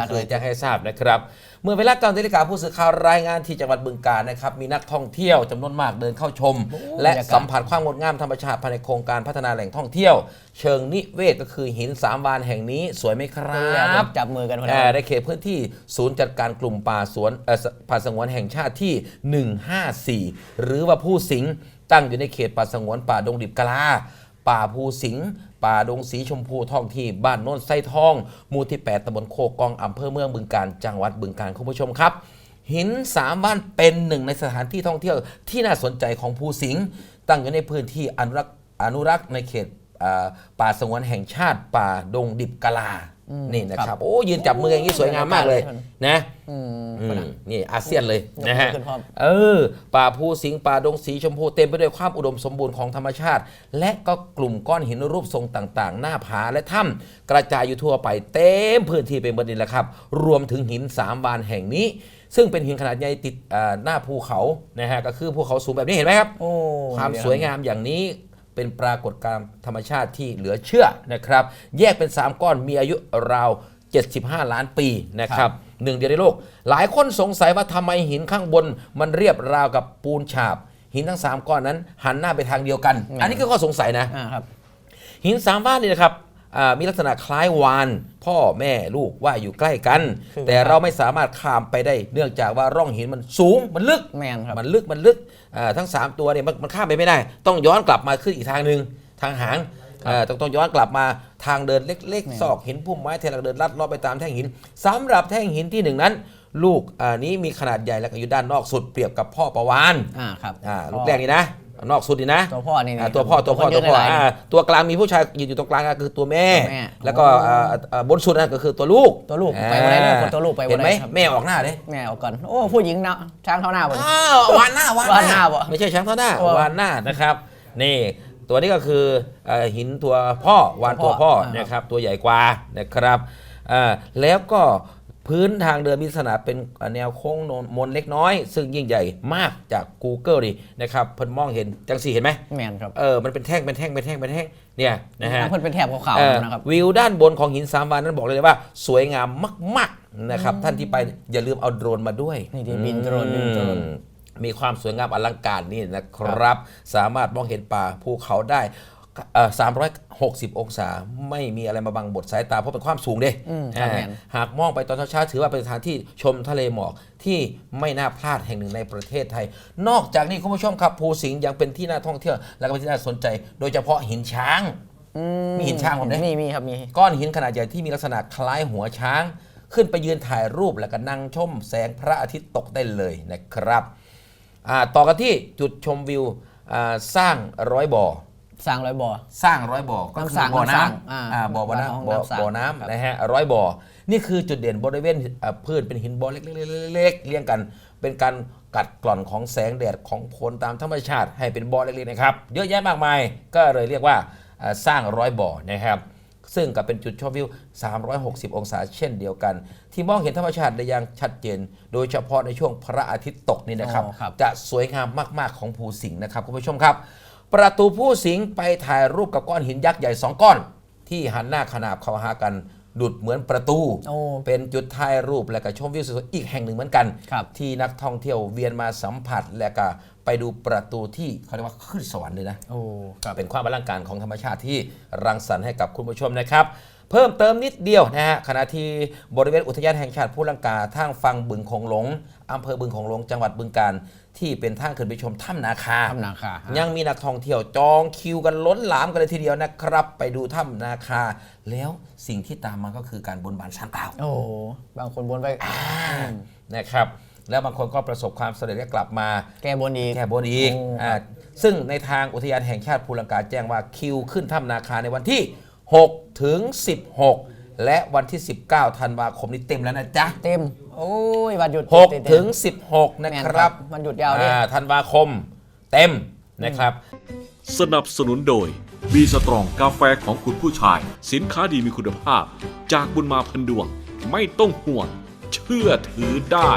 รัฐเคยแจ้งให้ทราบนะครับ เมื่อเวลาเก้านาฬิกาผู้สื่อข่าวรายงานที่จังหวัดบึงกาฬนะครับ มีนักท่องเที่ยวจำนวนมากเดินเข้าชม และสัมผัสความงดงามธรรมชาติภายในโครงการพัฒนาแหล่งท่องเที่ยว เชิงนิเวศก็คือหินสามวานแห่งนี้สวยไหมครัครับบจับมือกันคนอ่าละ ในเขตพื้นที่ศูนย์จัดการกลุ่มป่าสวนเอ่อป่าสงวนแห่งชาติที่ 154 หรือว่าผู้สิงห์ตั้งอยู่ในเขตป่าสงวนป่าดงดิบกะลา ป่าภูสิงห์ ป่าดงสีชมพูท้องที่บ้านโน้นไส้ทองหมู่ที่ 8ตำบลโคกองอำเภอเมืองบึงการจังหวัดบึงการคุณผู้ชมครับ หินสามบ้านเป็นหนึ่งในสถานที่ท่องเที่ยวที่น่าสนใจของภูสิงห์ตั้งอยู่ในพื้นที่อนุรักษ์อนุรักษ์ในเขตป่าสงวนแห่งชาติป่าดงดิบกะลา นี่นะครับโอ้ยืนจับมืออย่างนี้สวยงามมากเลยนะอืมอืมนี่อาเซียนเลยนะฮะยกมือขึ้นพร้อมเออป่าภูสิงห์ป่าดงสีชมพูเต็มไปด้วยความอุดมสมบูรณ์ของธรรมชาติ และก็กลุ่มก้อนหินรูปทรงต่างๆ หน้าผาและถ้ำกระจายอยู่ทั่วไปเต็มพื้นที่เป็นบดินแหละครับ รวมถึงหินสามบานแห่งนี้ ซึ่งเป็นหินขนาดใหญ่ติดอ่าหน้าภูเขานะฮะก็คือภูเขาสูงแบบนี้เห็นไหมครับโอ้ความสวยงามอย่างนี้ เป็นปรากฏการณ์ธรรมชาติที่เหลือเชื่อนะครับ แยกเป็น 3 ก้อนมีอายุราว 75 ล้านปีนะครับหนึ่งเดียวในโลก หลายคนสงสัยว่าทำไมหินข้างบน มันเรียบราวกับปูนฉาบ หินทั้ง 3 ก้อนนั้นหันหน้าไปทางเดียวกัน อันนี้ก็ข้อสงสัยนะ อ่าครับ หินสามบ้านนี่นะครับ อ่ามีลักษณะคล้ายวาน พ่อแม่ลูกว่าอยู่ใกล้กัน คือ แต่เราไม่สามารถข้ามไปได้ เนื่องจากว่าร่องหินมันสูงมันลึก แมนครับ มันลึกมันลึกอ่าทั้ง 3 ตัวเนี่ยมันมันข้ามไปไม่ได้ ต้องย้อนกลับมาขึ้นอีกทางหนึ่งทางหางอ่าต้องต้องย้อนกลับมาทางเดินเล็กแม่นๆซอกหินพุ่มไม้เทลักเดินลัดเลาะไปตามแท่งหินสำหรับแท่งหินที่หนึ่งนั้น ลูกอ่านี้มีขนาดใหญ่และก็อยู่ด้านนอกสุดเปรียบกับพ่อประวานอ่าครับ อ่าลูกแรกนี่นะ นอกสุดนี่นะตัวพ่อนี่อ่าตัวพ่อตัวพ่อคนตัวพ่อเยะหลายๆอ่าตัวกลางมีผู้ชายยืนอยู่ตรงกลางก็คือตัวแม่แม่แล้วก็อ่าอ่าบนสุดนั่นก็คือตัวลูกตัวลูกไปบ่ได้เลยคนตัวลูกไปบ่ได้เห็นไหมครับแม่ออกหน้าเลยแม่เอาก่อนโอ้ผู้หญิงนะช้างเท่าหน้าบ่นอ้าววานหน้าวานวานหน้าบ่ไม่ใช่ช้างเท่าหน้าเออวานหน้านะครับนี่ตัวนี้ก็คือเอ่อหินตัวพ่อวานตัวพ่ออ่านะครับตัวใหญ่กว่านะครับอ่าแล้วก็ พื้นทางเดินมีลักษณะเป็นแนวโค้งโนนมนเล็กน้อย ซึ่งยิ่งใหญ่มากจาก Google ดินะครับเพิ่นมองเห็นจังสีเห็นไหมแมนครับเออมันเป็นแท่งเป็นแท่งเป็นแท่งเป็นแท่งเนี่ยนะฮะเพิ่นเป็นแถบขาวเออๆนะครับวิวด้านบนของหินสามวานนั้นบอกเลยว่า สวยงามมากๆนะครับท่านที่ไปอย่าลืมเอาโดรนมาด้วยนี่ดิบินโดรนบินโดรนอืมมีความสวยงามอลังการนี่นะครับ สามารถมองเห็นป่าภูเขาได้เอ่อ 360 องศาไม่มีอะไรมาบังบดสายตาเพราะเป็นความสูงเด้อืมครับอ่าแม่นหากมองไปตอนเช้าๆถือว่าเป็นสถานที่ชมทะเลหมอกที่ไม่น่าพลาดแห่งหนึ่งในประเทศไทย นอกจากนี้คุณผู้ชมครับภูสิงห์ยังเป็นที่น่าท่องเที่ยวและก็เป็นที่น่าสนใจ โดยเฉพาะหินช้างอืมีหินช้างผมเนี่ยมีมีครับมีก้อนหินขนาดใหญ่ที่มีลักษณะคล้ายหัวช้าง ขึ้นไปยืนถ่ายรูปแล้วก็นั่งชมแสงพระอาทิตย์ตกได้เลยนะครับอ่าต่อกันที่จุดชมวิวอ่าสร้างร้อยบ่อ สร้างร้อยบ่อ สร้างร้อยบ่อก็คือน้ำสร้างบ่อน้ำสร้างน้ำอ่าอ่าบ่อบ่อบ้านน้ำของบ่อน้ำสร้างบ่อครับน้ำนะฮะร้อยบ่อนี่คือจุดเด่นบริเวณอ่าพื้นเป็นหินบ่อเล็กๆๆๆเรียงกัน เป็นการกัดกร่อนของแสงแดดของโคนตามธรรมชาติให้เป็นบ่อเล็กๆนะครับเยอะแยะมากมายก็เลยเรียกว่าอ่าสร้างร้อยบ่อนะครับ ซึ่งก็เป็นจุดชมวิว 360 องศาเช่นเดียวกัน ที่มองเห็นธรรมชาติได้อย่างชัดเจน โดยเฉพาะในช่วงพระอาทิตย์ตกนี่นะครับ อ๋อครับ จะสวยงามมาก ๆ ของภูสิงห์นะครับคุณผู้ชมครับ ประตูภูสิงห์ไปถ่ายรูปกับก้อนหินยักษ์ใหญ่2ก้อน ที่หันหน้าขนาบเข้าหากันดุดเหมือนประตู โอ้เป็นจุดถ่ายรูปและก็ชมวิวสวยๆอีกแห่งหนึ่งเหมือนกัน ครับ ที่นักท่องเที่ยวเวียนมาสัมผัสและก็ไปดูประตูที่เขาเรียกว่าขึ้นสวรรค์เลยนะ โอ้ครับ เป็นความอลังการของธรรมชาติที่รังสรรค์ให้กับคุณผู้ชมนะครับ เพิ่มเติมนิดเดียวนะฮะขณะที่บริเวณอุทยานแห่งชาติผู้ลังกาทางฝั่งบึงโขงหลงอำเภอบึงโขงหลงจังหวัดบึงกาฬที่เป็นทางขึ้นไปชมถ้ำนาคาถ้ำนาคาฮะ ยังมีนักท่องเที่ยวจองคิวกันล้นหลามกันเลยทีเดียวนะครับ ไปดูถ้ำนาคา แล้วสิ่งที่ตามมาก็คือการบนบานสารกล่าว โอ้บางคนบนไปนะครับ แล้วบางคนก็ประสบความสำเร็จและกลับมา แก้บนอีก แก้บนอีกโอ้อ่าซึ่งในทางอุทยานแห่งชาติภูลังกาแจ้งว่าคิวขึ้นถ้ำนาคาในวันที่ 6 ถึง 16 และวันที่ 19ธันวาคมนี้เต็มแล้วนะจ๊ะ เต็ม โอ้ยวันหยุดเต็ม6ถึง 16 นะแม่นคครัรับบวันหยุดยาวด้วยอ่ธันวาคมเต็มนะครับ สนับสนุนโดย บีสตรองกาแฟของคุณผู้ชาย สินค้าดีมีคุณภาพ จากบุญมาพันดวง ไม่ต้องห่วง เชื่อถือได้